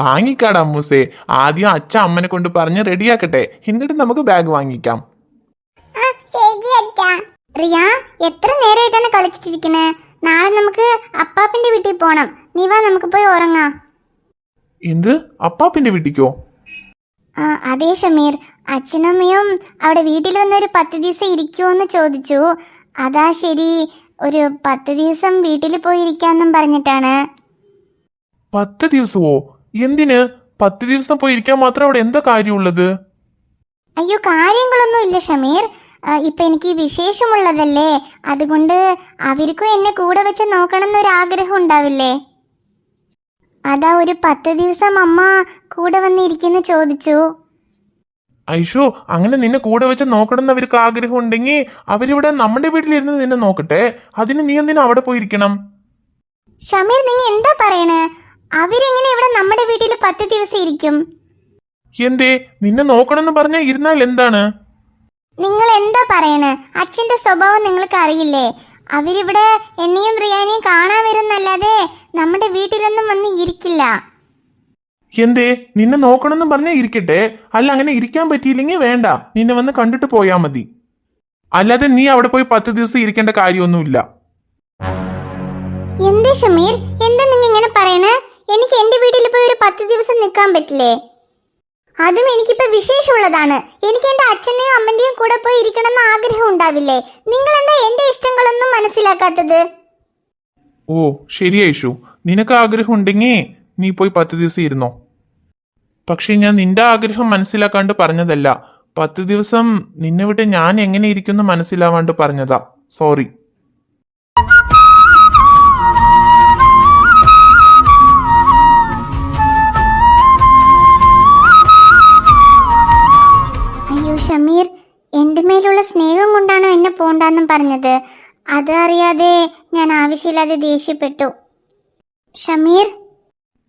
വാങ്ങിക്കാടാ അമ്മൂസേ ആദ്യം അച്ഛ അമ്മനെ കൊണ്ട് പറഞ്ഞ് റെഡിയാക്കട്ടെ. എന്നിട്ട് നമുക്ക് ബാഗ് വാങ്ങിക്കാം. റിയ എത്ര നേരമായിട്ടാണ് കളിച്ചിട്ടിരിക്കണേ? നാളെ നമുക്ക് അപ്പാപ്പിന്റെ വീട്ടിൽ പോണം. നീ വാ നമുക്ക് പോയി ഉറങ്ങാം. എന്ത്? അപ്പാപ്പിന്റെ വീട്ടിക്കോ? ആ അതെ ഷമീർ. അച്ഛനമ്മയും അവിടെ വീട്ടിൽ വന്ന് ഒരു പത്ത് ദിവസം ഇരിക്കുമോന്ന് ചോദിച്ചു. അതാ ശരി ഒരു പത്ത് ദിവസം വീട്ടിൽ പോയിരിക്കാന്നും പറഞ്ഞിട്ടാണ്. പത്ത് ദിവസമോ? എന്തിന്? പത്ത് ദിവസം പോയി ഇരിക്കാൻ മാത്രം അവിടെ എന്താ കാര്യമുള്ളത്? അയ്യോ കാര്യങ്ങളൊന്നും ഇല്ല ഷമീർ. ഇപ്പൊ എനിക്ക് വിശേഷമുള്ളതല്ലേ? അതുകൊണ്ട് അവർക്കും എന്നെ കൂടെ വെച്ച് നോക്കണം എന്നൊരു ആഗ്രഹം ഉണ്ടാവില്ലേ? അതാ ഒരു പത്ത് ദിവസം അമ്മ കൂടെ വന്നിരിക്കുന്ന ചോദിച്ചു. ഐഷോ അങ്ങനെ നിന്നെ കൂടെ വെച്ച് നോക്കണം എന്ന് അവർക്ക് ആഗ്രഹം ഉണ്ടെങ്കിൽ അവരിവിടെ നമ്മുടെ വീട്ടിലിരുന്ന് നിന്നെ നോക്കട്ടെ. അതിന് നീ എന്തിനാ അവിടെ പോയിരിക്കണം? ഷമീർ നിങ്ങ എന്താ പറയണേ? അവരെങ്ങനെ ഇവിടെ നമ്മുടെ വീട്ടിൽ പത്ത് ദിവസം ഇരിക്കും? എന്തേ നിന്നെ നോക്കണമെന്ന് പറഞ്ഞ ഇരുന്നാൽ എന്താണ്? നിങ്ങൾ എന്താ പറയണേ? അച്ഛന്റെ സ്വഭാവം നിങ്ങൾക്ക് അറിയില്ലേ അവരിവിടെ എന്നെയും റിയാനെയും കാണാൻ വരുന്നല്ലാതെ നമ്മുടെ വീട്ടിലൊന്നും വന്ന് ഇരിക്കില്ല. എന്തേ നിന്നെ നോക്കണമെന്ന് പറഞ്ഞാൽ ഇരിക്കട്ടെ. അല്ല അങ്ങനെ ഇരിക്കാൻ പറ്റിയില്ലെങ്കിൽ വേണ്ട. നിന്നെ വന്ന് കണ്ടിട്ട് പോയാ മതി. അല്ലാതെ നീ അവിടെ പോയി പത്ത് ദിവസം ഇരിക്കേണ്ട കാര്യമൊന്നുമില്ല. എന്തേ ഷമീർ എന്താ നിങ്ങൾ ഇങ്ങനെ പറയണേ? എനിക്ക് എന്റെ വീട്ടിൽ പോയി ഒരു പത്ത് ദിവസം നിൽക്കാൻ പറ്റില്ലേ? അതും എനിക്കിപ്പോ വിശേഷമുള്ളതാണ്. എനിക്ക് എന്റെ അച്ഛനെയും അമ്മന്റെയും കൂടെ പോയി ഇരിക്കണമെന്ന് ആഗ്രഹം ഉണ്ടാവില്ലേ? നിങ്ങൾ എന്താ എന്റെ ഇഷ്ടങ്ങളൊന്നും മനസ്സിലാക്കാത്തത്? ഓ ശരി ഐഷു നിനക്ക് ആഗ്രഹം ഉണ്ടെങ്കിൽ നീ പോയി പത്ത് ദിവസം ഇരുന്നോ? പക്ഷെ ഞാൻ നിന്റെ ആഗ്രഹം മനസ്സിലാക്കാണ്ട് പറഞ്ഞതല്ല. പത്ത് ദിവസം നിന്നെ വിട്ട് ഞാൻ എങ്ങനെ ഇരിക്കുന്നു മനസ്സിലാവാണ്ട് പറഞ്ഞതാ. സോറി ഷമീർ എന്റെ മേലുള്ള സ്നേഹം കൊണ്ടാണോ എന്നെ പോണ്ടെന്നും പറഞ്ഞത്? അത് അറിയാതെ ഞാൻ ആവശ്യമില്ലാതെ ദേഷ്യപ്പെട്ടു. ഷമീർ?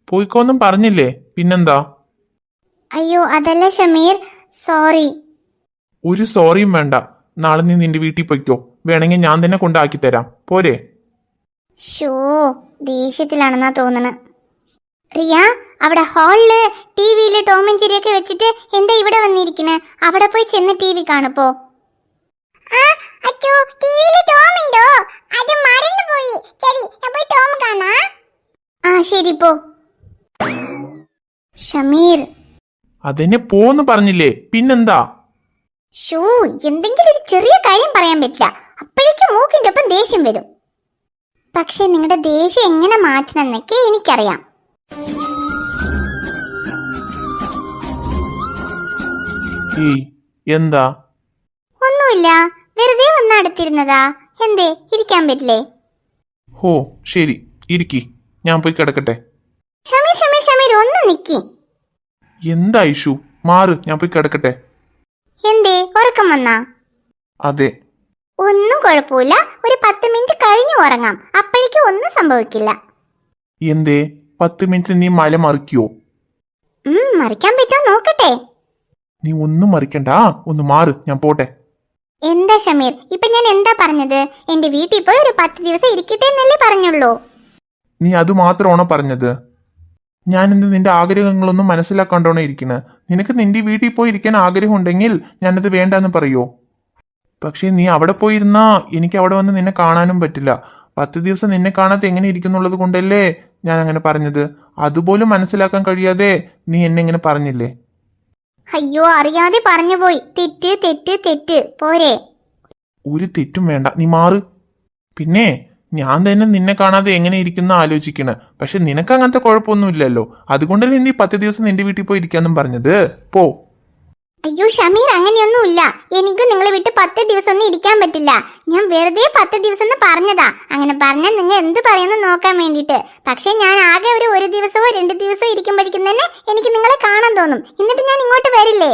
പോയിക്കോന്നും പറഞ്ഞില്ലേ? പിന്നെന്താ? അയ്യോ അതല്ല ഷമീർ. സോറി. ഒരു സോറിയും വേണ്ട. നാളെ നീ നിന്റെ വീട്ടിൽ പൊയ്ക്കോ. വേണമെങ്കിൽ ഞാൻ തന്നെ കൊണ്ടാക്കി തരാം. പോരെ? ഷോ ദേഷ്യത്തിലാണെന്നാ തോന്നണ. റിയ? അവിടെ ഹാളിൽ ടി വിയിൽ ടോമൻ ചിരിയൊക്കെ വെച്ചിട്ട് എന്താ ഇവിടെ വന്നിരിക്കണേ? അവിടെ പോയി ചെന്ന് ടി വി കാണുപ്പോ അച്ചോ ടിവിയിൽ ടോം ഉണ്ടോ? അത് മറന്നുപോയി ശരി ഞാൻ പോയി ടോം കാണാ. ആ? ശരി പോ. ഷമീർ. അതെന്നെ പോന്ന് പറഞ്ഞില്ലേ പിന്നെന്താ? ഷൂ എന്തെങ്കിലും ഒരു ചെറിയ കാര്യം പറയാൻ പറ്റില്ല. അപ്പോഴേക്കും മൂക്കിന്റെ ഒപ്പം ദേഷ്യം വരും. പക്ഷെ നിങ്ങളുടെ ദേഷ്യം എങ്ങനെ മാറ്റണം എന്നൊക്കെ എനിക്കറിയാം. ഏയ് എന്താ? ഒന്നുമില്ല. വെറുതെ വന്ന് അടുത്തിരുന്നതാ. എന്തേ ഇരിക്കാൻ പറ്റില്ലേ? ഹോ ശരി. ഇരിക്കി. ഞാൻ പോയി കിടക്കട്ടെ. ഷമീർ ഷമീർ ഷമീർ ഒന്ന് നിക്കി. എന്താ ഇഷു? മാറ് ഞാൻ പോയി കിടക്കട്ടെ. എന്തേ ഉറക്കം വന്നാ? അതെ. ഒന്നും കുഴപ്പമില്ല. ഒരു പത്ത് മിനിറ്റ് കഴിഞ്ഞു ഉറങ്ങാം. അപ്പോഴേക്കും ഒന്നും സംഭവിക്കില്ല. എന്തേ? പത്ത് മിനിറ്റ് നീ മല മറിക്കുവോ? ഉം മറിക്കാൻ പറ്റോ നോക്കട്ടെ. നീ ഒന്നും മറിക്കണ്ട. ആ, ഒന്ന് മാറ്. ഞാൻ പോട്ടെ. എന്താ ഷമീർ? ഇപ്പൊ ഞാൻ എന്താ പറഞ്ഞത്? എന്റെ വീട്ടിൽ പോയി ഒരു പത്ത് ദിവസം ഇരിക്കട്ടെ എന്നല്ലേ പറഞ്ഞുള്ളൂ. നീ അത് മാത്രമാണോ പറഞ്ഞത്? ഞാൻ എന്ത് നിന്റെ ആഗ്രഹങ്ങളൊന്നും മനസ്സിലാക്കാണ്ടോണോ ഇരിക്കണ്? നിനക്ക് നിന്റെ വീട്ടിൽ പോയി ഇരിക്കാൻ ആഗ്രഹം ഉണ്ടെങ്കിൽ ഞാനത് വേണ്ടെന്ന് പറയോ? പക്ഷേ നീ അവിടെ പോയിരുന്നാ എനിക്ക് അവിടെ വന്ന് നിന്നെ കാണാനും പറ്റില്ല. പത്ത് ദിവസം നിന്നെ കാണാതെ എങ്ങനെ ഇരിക്കുന്നുള്ളത് കൊണ്ടല്ലേ ഞാൻ അങ്ങനെ പറഞ്ഞത്. അതുപോലും മനസ്സിലാക്കാൻ കഴിയാതെ നീ എന്നെ ഇങ്ങനെ പറഞ്ഞില്ലേ? അയ്യോ അറിയാതെ പറഞ്ഞു പോയി. തെറ്റ് തെറ്റ് തെറ്റ്. പോരെ. ഒരു തെറ്റും വേണ്ട. നീ മാറ്. പിന്നെ ഞാൻ തന്നെ നിന്നെ കാണാതെ എങ്ങനെ ഇരിക്കുന്ന ആലോചിക്കണ. പക്ഷെ നിനക്ക് അങ്ങനത്തെ കുഴപ്പമൊന്നുമില്ലല്ലോ. അതുകൊണ്ടല്ലേ നീ പത്ത് ദിവസം നിന്റെ വീട്ടിൽ പോയി ഇരിക്കാന്നും പറഞ്ഞത്? പോ. അയ്യോ ഷമീർ അങ്ങനെയൊന്നും ഇല്ല എനിക്ക് നിങ്ങളെ വിട്ട് പത്ത് ദിവസം ഒന്നും ഇരിക്കാൻ പറ്റില്ല. ഞാൻ വെറുതെ പത്ത് ദിവസം എന്ന് പറഞ്ഞതാ. അങ്ങനെ പറഞ്ഞാൽ നിങ്ങൾ എന്ത് പറയുന്നു നോക്കാൻ വേണ്ടിയിട്ട്. പക്ഷെ ഞാൻ ആകെ ഒരു ഒരു ദിവസമോ രണ്ട് ദിവസമോ ഇരിക്കുമ്പോഴേക്കും തന്നെ എനിക്ക് നിങ്ങളെ കാണാൻ തോന്നും. എന്നിട്ട് ഞാൻ ഇങ്ങോട്ട് വരില്ലേ?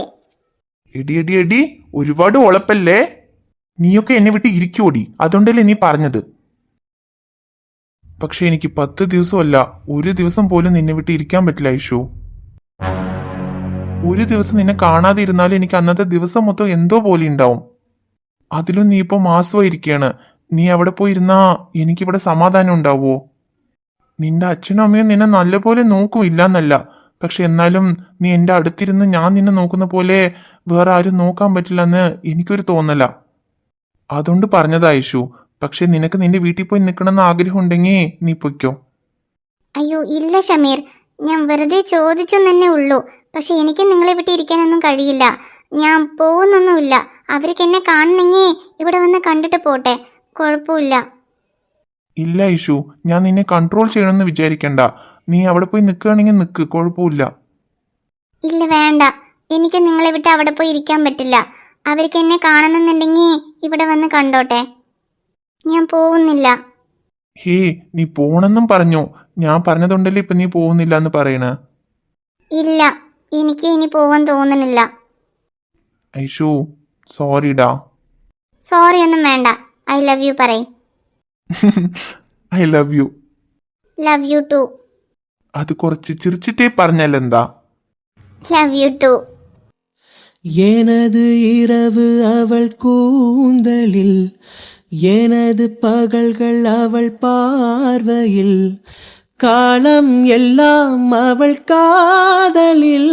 എടി എടി എടി ഒരുപാട് ഉളപ്പല്ലേ നീയൊക്കെ എന്നെ വിട്ട് ഇരിക്കോടി അതുകൊണ്ടല്ലേ നീ പറഞ്ഞത്? പക്ഷെ എനിക്ക് പത്ത് ദിവസമല്ല ഒരു ദിവസം പോലും നിന്നെ വിട്ട് ഇരിക്കാൻ പറ്റില്ല ഐഷു ഒരു ദിവസം നിന്നെ കാണാതെ എനിക്ക് അന്നത്തെ ദിവസം മൊത്തം എന്തോ പോലെ ഉണ്ടാവും. അതിലും നീ ഇപ്പോ മാസമായിരിക്കാണ് നീ അവിടെ പോയി ഇരുന്നാ എനിക്കിവിടെ സമാധാനം ഉണ്ടാവുമോ നിന്റെ അച്ഛനും അമ്മയും നിന്നെ നല്ലപോലെ നോക്കും ഇല്ലെന്നല്ല പക്ഷെ എന്നാലും നീ എന്റെ അടുത്തിരുന്ന് ഞാൻ നിന്നെ നോക്കുന്ന പോലെ വേറെ ആരും നോക്കാൻ പറ്റില്ലെന്ന് എനിക്കൊരു തോന്നല. അതുകൊണ്ട് പറഞ്ഞതാ ഐഷു പക്ഷെ നിനക്ക് നിന്റെ വീട്ടിൽ പോയി നിൽക്കണമെന്ന് ആഗ്രഹമുണ്ടെങ്കിൽ നീ പൊയ്ക്കോ. അയ്യോ ഇല്ല ഷമീർ. ഞാൻ വെറുതെ ചോദിച്ചു തന്നെ ഉള്ളൂ. പക്ഷെ എനിക്ക് നിങ്ങളെ വിട്ട് ഇരിക്കാനൊന്നും കഴിയില്ല. ഞാൻ പോകുന്നൊന്നുമില്ല. അവർക്ക് എന്നെ കാണണമെങ്കിൽ ഇവിടെ വന്ന് കണ്ടിട്ട് പോട്ടെ. കുഴപ്പമില്ല. ഇല്ല ഇഷു ഞാൻ നിന്നെ കൺട്രോൾ ചെയ്യണമെന്ന് വിചാരിക്കണ്ട. നീ അവിടെ പോയി നിൽക്കുകയാണെങ്കിൽ നിൽക്ക് കുഴപ്പമില്ല. ഇല്ല വേണ്ട. എനിക്ക് നിങ്ങളെ വിട്ട് അവിടെ പോയി ഇരിക്കാൻ പറ്റില്ല. അവർക്ക് എന്നെ കാണണമെന്നുണ്ടെങ്കിൽ ഇവിടെ വന്ന് കണ്ടോട്ടെ. ഞാൻ പോകുന്നില്ല. ഹേ നീ പോണെന്നും പറഞ്ഞു ഞാൻ പറഞ്ഞതുകൊണ്ടല്ലേ ഇപ്പൊ നീ പോകുന്നില്ല എന്ന് പറയണ ഇല്ല എനിക്ക് ഇനി പോവാൻ തോന്നുന്നില്ല ഐഷു സോറിഡാ സോറി ഒന്നും വേണ്ട ഐ ലവ് യു പറയ് I love you love you too അത് കുറച്ച് ചിരിച്ചിട്ടേ പറഞ്ഞാലെന്താ ലവ് യു ടു எனது இரவு அவள் கூந்தலில் எனது பகல்கள் அவள் பார்வையில் காலம் எல்லாம் அவள் காதலில்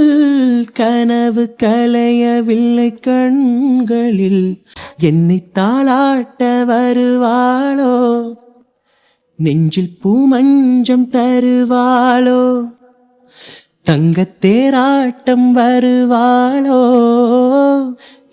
கனவு கலையவில்லை கண்களில். என்னை தாளாட்ட வருவாளோ? நெஞ்சில் பூமஞ்சம் தருவாளோ? தங்கத்தேராட்டம் வருவாளோ?